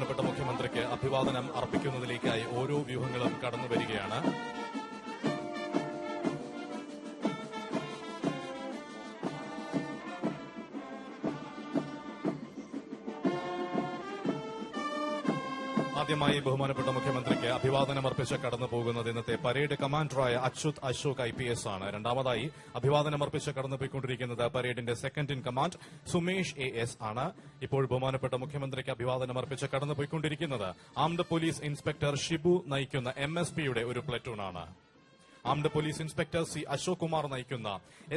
ബഹുമാനപ്പെട്ട മുഖ്യമന്ത്രിക്ക് അഭിവാദനം അർപ്പിക്കുന്നതിലേക്കായി ഓരോ വ്യൂഹങ്ങളും കടന്നു വരികയാണ് ആദ്യമായി ബഹുമാനപ്പെട്ട മുഖ്യമന്ത്രിക്ക് അഭിവാദനം അർപ്പിച്ച് കടന്നു പോകുന്നത് ഇന്നത്തെ parade കമാൻഡറായ Achyuth Ashok I P S ആണ്. രണ്ടാമതായി അഭിവാദനം അർപ്പിച്ച് കടന്നുപോയിക്കൊണ്ടിരിക്കുന്നത് പരേഡിന്റെ second in command Sumesh A S ആണ്. ഇപ്പോൾ ബഹുമാനപ്പെട്ട മുഖ്യമന്ത്രിക്ക് അഭിവാദനം അർപ്പിച്ച് കടന്നുപോയിക്കൊണ്ടിരിക്കുന്നത് ആംഡ് പോലീസ് ഇൻസ്പെക്ടർ ഷിബു നയിക്കുന്ന എം എസ് പിയുടെ ഒരു പ്ലറ്റൂണാണ് armed police inspector C Ashok Kumar നയിക്കുന്ന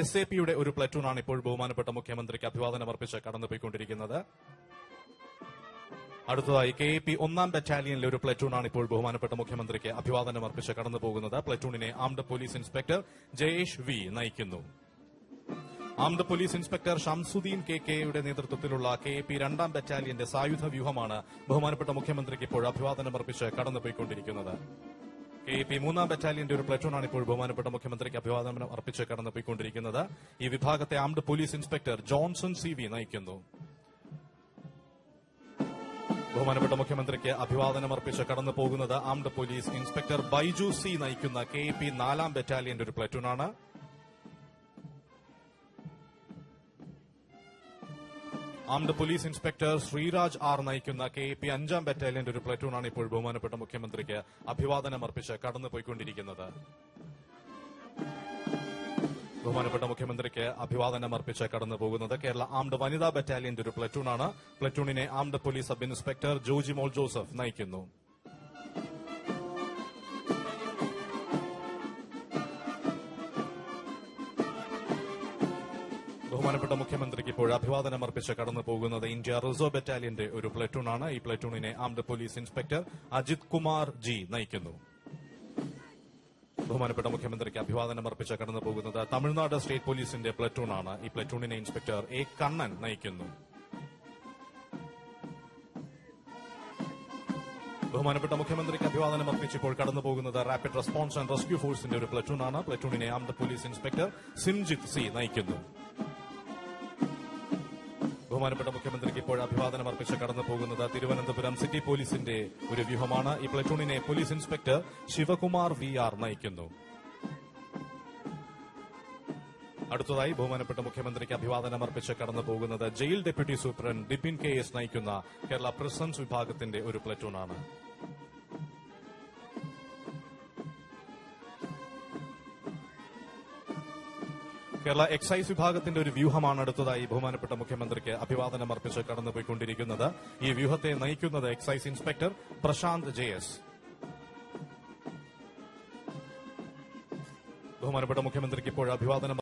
എസ് എ പിയുടെ ഒരു പ്ലറ്റൂണാണ് ഇപ്പോൾ ബഹുമാനപ്പെട്ട മുഖ്യമന്ത്രിക്ക് അഭിവാദനം അർപ്പിച്ച് കടന്നുപോയിക്കൊണ്ടിരിക്കുന്നത്. അടുത്തതായി കെ പി ഒന്നാം ബറ്റാലിയനിലെ ഒരു പ്ലറ്റൂണാണ് ഇപ്പോൾ ബഹുമാനപ്പെട്ട മുഖ്യമന്ത്രിക്ക് അഭിവാദനം അർപ്പിച്ച് കടന്നു പോകുന്നത്. പ്ലറ്റൂണിനെ armed police inspector Jayesh V നയിക്കുന്നു. Armed police inspector Shamsudheen K കെയുടെ നേതൃത്വത്തിലുള്ള കെ പി രണ്ടാം ബറ്റാലിയന്റെ സായുധ വ്യൂഹമാണ് ബഹുമാനപ്പെട്ട മുഖ്യമന്ത്രിക്ക് ഇപ്പോൾ അഭിവാദനം അർപ്പിച്ച് കടന്നുപോയിക്കൊണ്ടിരിക്കുന്നത്. കെ പി മൂന്നാം ബറ്റാലിയന്റെ ഒരു പ്ലറ്റൂണാണ് ഇപ്പോൾ ബഹുമാനപ്പെട്ട മുഖ്യമന്ത്രിക്ക് അഭിവാദനം അർപ്പിച്ച് കടന്നുപോയിക്കൊണ്ടിരിക്കുന്നത്. ഈ വിഭാഗത്തെ armed police inspector Johnson C V നയിക്കുന്നു. ബഹുമാനപ്പെട്ട മുഖ്യമന്ത്രിക്ക് അഭിവാദനം അർപ്പിച്ച് കടന്നു പോകുന്നത് armed police inspector Baiju C നയിക്കുന്ന കെ പി നാലാം ബറ്റാലിയന്റെ ഒരു പ്ലറ്റൂണാണ്. Armed police inspector Sreeraj R നയിക്കുന്ന കെ പി അഞ്ചാം ബറ്റാലിയന്റെ ഒരു പ്ലറ്റൂണാണ് ഇപ്പോൾ ബഹുമാനപ്പെട്ട മുഖ്യമന്ത്രിക്ക് അഭിവാദനം അർപ്പിച്ച് കടന്നുപോയിക്കൊണ്ടിരിക്കുന്നത്. ബഹുമാനപ്പെട്ട മുഖ്യമന്ത്രിക്ക് അഭിവാദനം അർപ്പിച്ച് കടന്നു പോകുന്നത് കേരള ആംഡ് വനിതാ ബറ്റാലിയന്റെ ഒരു പ്ലറ്റൂണാണ്. പ്ലറ്റൂണിനെ armed police sub inspector Joji Mol Joseph നയിക്കുന്നു. ബഹുമാനപ്പെട്ട മുഖ്യമന്ത്രിക്ക് ഇപ്പോൾ അഭിവാദനം അർപ്പിച്ച് കടന്നു പോകുന്നത് ഇന്ത്യ റിസർവ് ബറ്റാലിയന്റെ ഒരു പ്ലറ്റൂണാണ്. ഈ പ്ലറ്റൂണിനെ armed police inspector Ajith Kumar G നയിക്കുന്നു. ബഹുമാനപ്പെട്ട മുഖ്യമന്ത്രിക്ക് അഭിവാദനം അർപ്പിച്ച് കടന്നു പോകുന്നത് തമിഴ്നാട് സ്റ്റേറ്റ് പോലീസിന്റെ പ്ലറ്റൂണാണ്. ഈ പ്ലറ്റൂണിനെ ഇൻസ്പെക്ടർ എ കണ്ണൻ നയിക്കുന്നു. ബഹുമാനപ്പെട്ട മുഖ്യമന്ത്രിക്ക് അഭിവാദനം അർപ്പിച്ച് ഇപ്പോൾ കടന്നു പോകുന്നത് റാപ്പിഡ് റെസ്പോൺസ് ആൻഡ് റെസ്ക്യൂ ഫോഴ്സിന്റെ ഒരു പ്ലറ്റൂണാണ്. പ്ലറ്റൂണിനെ armed police inspector Simjith C നയിക്കുന്നു. ബഹുമാനപ്പെട്ട മുഖ്യമന്ത്രിക്ക് ഇപ്പോൾ അഭിവാദനം അർപ്പിച്ച് കടന്നു പോകുന്നത് തിരുവനന്തപുരം സിറ്റി പോലീസിന്റെ ഒരു വ്യൂഹമാണ്. ഈ പ്ലറ്റൂണിനെ police inspector Sivakumar V R നയിക്കുന്നു. അടുത്തതായി ബഹുമാനപ്പെട്ട മുഖ്യമന്ത്രിക്ക് അഭിവാദനം അർപ്പിച്ച് കടന്നു പോകുന്നത് jail deputy superintendent Dipin K S നയിക്കുന്ന കേരള പ്രസൻസ് വിഭാഗത്തിന്റെ ഒരു പ്ലറ്റൂണാണ്. കേരള എക്സൈസ് വിഭാഗത്തിന്റെ ഒരു വ്യൂഹമാണ് അടുത്തതായി ബഹുമാനപ്പെട്ട മുഖ്യമന്ത്രിക്ക് അഭിവാദനം അർപ്പിച്ച് കടന്നുപോയിക്കൊണ്ടിരിക്കുന്നത്. ഈ വ്യൂഹത്തെ നയിക്കുന്നത് excise inspector Prashanth J S. ബഹുമാനപ്പെട്ട മുഖ്യമന്ത്രിക്ക് ഇപ്പോൾ അഭിവാദനം